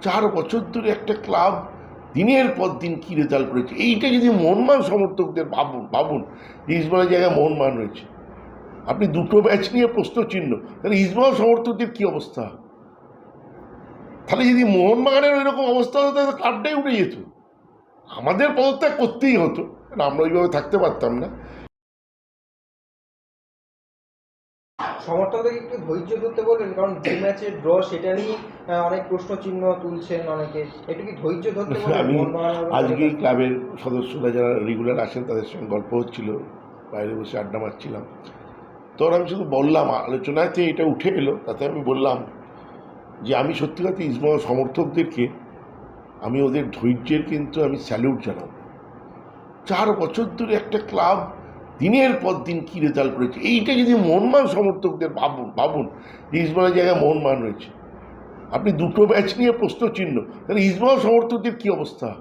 চার বছর ধরে একটা ক্লাব দিনের পর দিন কী রেজাল্ট করেছে? এইটা যদি মোহনমান সমর্থকদের ভাবুন ভাবুন, যে ইসমানের জায়গায় মোহনবাগান রয়েছে। আপনি দুটো ম্যাচ নিয়ে প্রশ্ন চিহ্ন, তাহলে ইসমাল সমর্থকদের কী অবস্থা? তাহলে যদি মোহনবাগানের ওই রকম অবস্থা হতো, তাহলে ক্লাবটাই উঠে যেত। আমাদের পদত্যাগ করতেই হতো আমরা ওইভাবে থাকতে পারতাম না। সমর্থকদেরকে একটু ধৈর্য ধরতে বলবেন কারণ যে ম্যাচের ড্র সেটা নিয়ে অনেক প্রশ্ন চিহ্ন তুলছেন অনেকে। একটু কি ধৈর্য ধরতে বলবেন আমি আজকেই ক্লাবের সদস্যরা যারা রেগুলার আসেন তাদের সঙ্গে গল্প হচ্ছিল বাইরে বসে আড্ডা মারছিলাম। তখন আমি শুধু বললাম আলোচনাতে এটা উঠে এলো তাতে আমি বললাম যে আমি সত্যি কথা ইসমা সমর্থকদেরকে আমি ওদের ধৈর্যের কিন্তু আমি স্যালিউট জানাব। চার বছর ধরে একটা ক্লাব দিনের পর দিন কী রেজাল্ট করেছে? এইটা যদি মোহনবাগান সমর্থকদের ভাবুন ভাবুন যে ইসমানের জায়গায় মোহনবাগান রয়েছে। আপনি দুটো ম্যাচ নিয়ে প্রশ্ন চিহ্ন, তাহলে ইসমাল সমর্থকদের কী অবস্থা?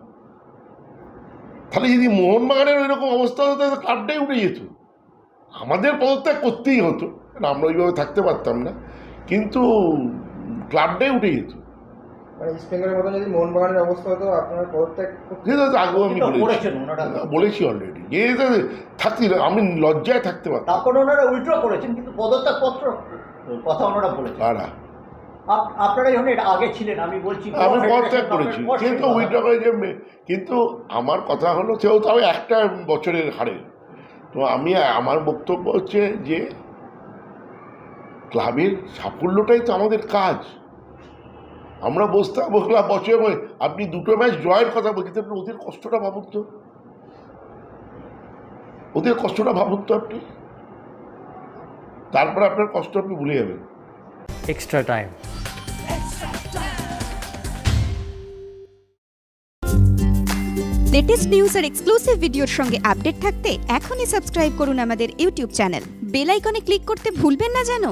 তাহলে যদি মোহনবাগানের ওই রকম অবস্থা হতো, তাহলে ক্লাবটাই উঠে যেত। আমাদের পদত্যাগ করতেই হতো আমরা ওইভাবে থাকতে পারতাম না। কিন্তু ক্লাবটাই উঠে যেত। মানে ইস্ট বেঙ্গলের মতন যদি মোহনবাগানের অবস্থা হতো আপনারা পদত্যাগ আগেও আমি কিন্তু বলেছি। বলেছি অলরেডি যে এটা থাকতে আমি লজ্জায় থাকতে পারতাম। তারপরে ওনারা উল্টো করেছেন কিন্তু পদত্যাগপত্র কথা ওনারা বলেছেন। কারা আপনারা যখন আগে ছিলেন আমি বলছি আমি পদত্যাগ করেছি। কিন্তু উইথড্র করে যে কিন্তু আমার কথা হলো সেও তাও একটা বছরের হারে। তো আমি আমার বক্তব্য হচ্ছে যে ক্লাবের সাফল্যটাই তো আমাদের কাজ। আমরা বসতে বসলাম বছরে আপনি দুটো ম্যাচ জয়ের কথা বলছি তাহলে ওদের কষ্টটা ভাবুন তো। ওদের কষ্টটা ভাবুন তো আপনি। তারপর আপনার কষ্ট আপনি ভুলে যাবেন। এক্সট্রা টাইম লেটেস্ট নিউজ আর এক্সক্লুসিভ ভিডিওর সঙ্গে আপডেট থাকতে এখনই সাবস্ক্রাইব করুন আমাদের ইউটিউব চ্যানেল বেল আইকনে ক্লিক করতে ভুলবেন না যেন।